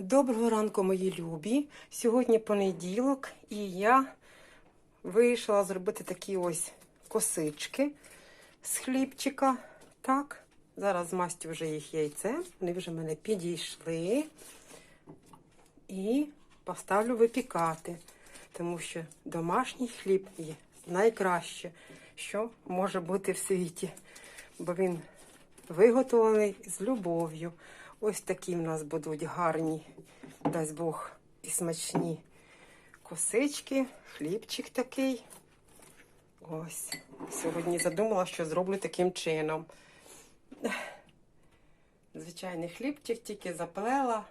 Доброго ранку, мої любі. Сьогодні понеділок, і я вирішила зробити такі ось косички з хлібчика. Так, зараз змастю вже їх яйцем. Вони вже мене підійшли. І поставлю випікати, тому що домашній хліб є найкраще, що може бути в світі, бо він виготовлений з любов'ю. Ось такі в нас будуть гарні, дасть Бог, і смачні косички, хлібчик такий. Ось. Сьогодні задумала, що зроблю таким чином. Звичайний хлібчик, тільки заплела.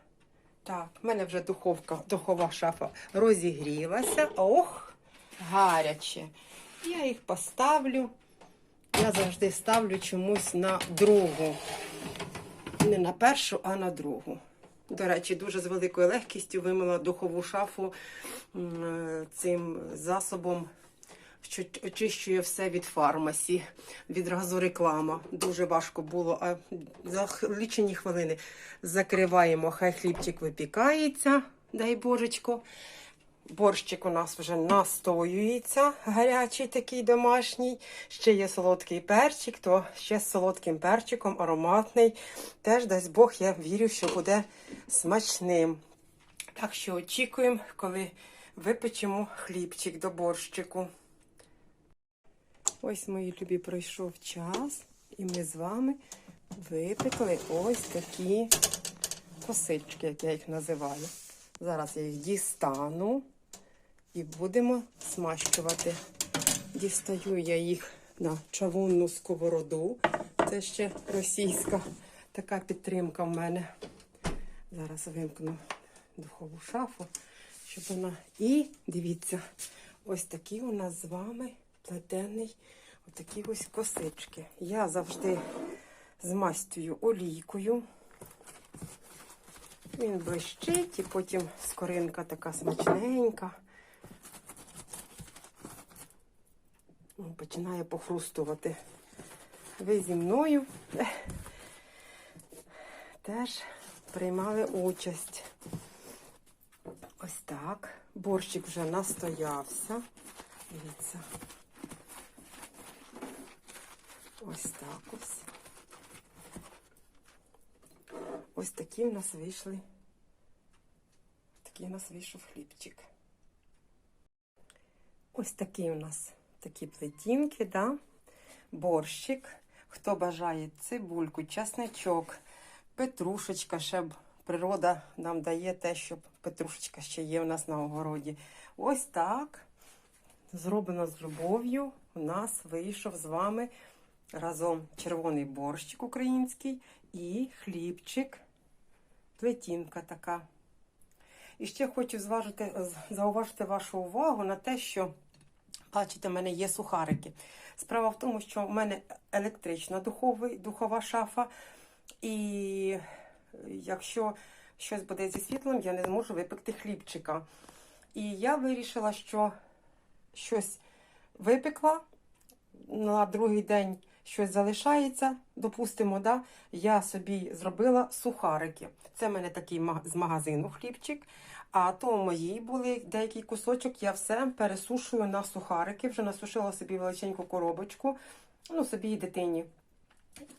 Так, в мене вже духовка, духова шафа розігрілася. Ох, гаряче. Я їх поставлю. Я завжди ставлю чомусь на другу. Не на першу, а на другу. До речі, дуже з великою легкістю вимила духову шафу цим засобом, що очищує все від фармасі, відразу реклама. Дуже важко було. А за лічені хвилини закриваємо, хай хлібчик випікається, дай божечко. Борщик у нас вже настоюється, гарячий такий домашній. Ще є солодкий перчик, то ще з солодким перчиком, ароматний. Теж дасть Бог, я вірю, що буде смачним. Так що очікуємо, коли випечемо хлібчик до борщику. Ось, мої любі, пройшов час, і ми з вами випекли ось такі косички, як я їх називаю. Зараз я їх дістану і будемо смащувати. Дістаю я їх на чавунну сковороду. Це ще російська така підтримка в мене. Зараз вимкну духову шафу, щоб вона. І дивіться, ось такі у нас з вами плетений, отакі ось косички. Я завжди змастюю олійкою. Він блищить і потім скоринка така смачненька. Починає похрустувати. Ви зі мною теж приймали участь. Ось так. Борщик вже настоявся. Дивіться. Ось так ось. Ось такі в нас вийшли. Такий у нас вийшов хлібчик. Ось такі у нас такі плетінки, да? борщик. Хто бажає цибульку, часничок, петрушечка, ще б природа нам дає те, що петрушечка ще є у нас на огороді. Ось так. Зроблено з любов'ю. У нас вийшов з вами разом червоний борщик український і хлібчик, плетінка така. І ще хочу зважити, зауважити вашу увагу на те, що, бачите, в мене є сухарики. Справа в тому, що в мене електрична духовий, духова шафа, і якщо щось буде зі світлом, я не зможу випекти хлібчика. І я вирішила, що щось випекла, на другий день щось залишається, допустимо, да, я собі зробила сухарики. Це в мене такий з магазину хлібчик. А то мої були деякий кусочок, я все пересушую на сухарики. Вже насушила собі величеньку коробочку, ну собі і дитині.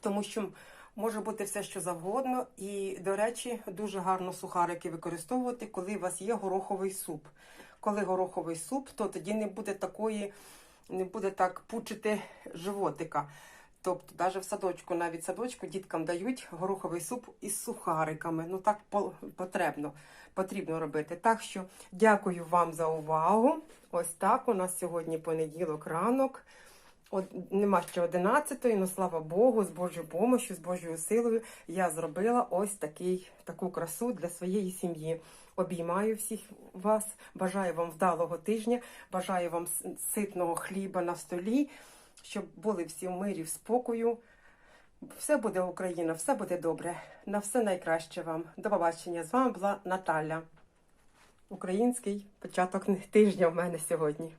Тому що може бути все, що завгодно. І, до речі, дуже гарно сухарики використовувати, коли у вас є гороховий суп. Коли гороховий суп, то тоді не буде такої, не буде так пучити животика. Тобто, навіть в садочку, навіть садочку діткам дають гороховий суп із сухариками. Ну так по- потрібно, потрібно робити. Так що дякую вам за увагу. Ось так у нас сьогодні понеділок ранок. От, нема ще 11-ї, ну слава Богу, з Божою помощю, з Божою силою я зробила ось такий, таку красу для своєї сім'ї. Обіймаю всіх вас, бажаю вам вдалого тижня, бажаю вам ситного хліба на столі, щоб були всі в мирі, в спокою. Все буде Україна, все буде добре. На все найкраще вам. До побачення. З вами була Наталя. Український початок тижня в мене сьогодні.